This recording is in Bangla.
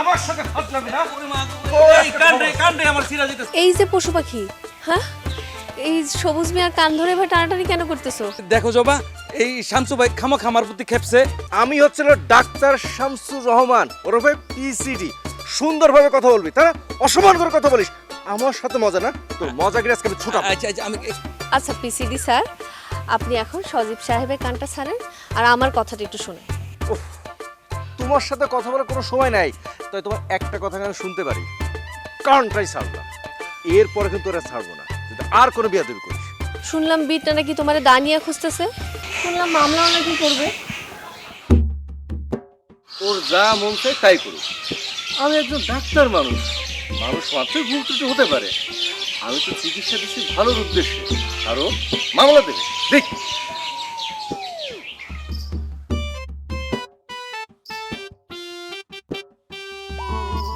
আমার সাথে ফাজলামি না। এই কান্দে কান্দে আমার সিরা যেতেছে এই যে পশু পাখি হ্যাঁ? এই সবুজ মিয়ার কান ধরে ভাই টানাটানি কেন করতেছো? দেখো জবা এই শামসু ভাই খামা খামার প্রতি খেপছে। আমি হচ্ছিল ডাক্তার শামসুর রহমান ওরফে পিসিডি সুন্দরভাবে কথা বলবি তারা অসমান করে কথা বলিস। আমার সাথে মজা না? তোর মজা গিয়ে আজকে আমি ছুটাবো। আচ্ছা আচ্ছা আমি আচ্ছা পিসিডি স্যার আপনি এখন সজীব সাহেবের কানটা ছাড়েন আর আমার কথাটা একটু শুনুন। উফ, তোমার সাথে কথা বলার কোনো সময় নাই। তাই তোমার একটা কথা আমি শুনতে পারি। কারণটাই ছাড়লাম। এরপরে কিন্তু তোরা ছাড়বো না। যদি আর কোনো বিয়া দেবী করিস। শুনলাম বিটটা নাকি তোমার দানিয়া খুঁজতেছে। শুনলাম মামলাও নাকি করবে। ওর যা মন চায় তাই করুক। আমি একজন ডাক্তার মানুষ। মানুষ মাত্রই ভুল ত্রুটি হতে পারে। আমি তো চিকিৎসা দিচ্ছি ভালোর উদ্দেশ্যে। আরও মামলা দেবে। দেখ।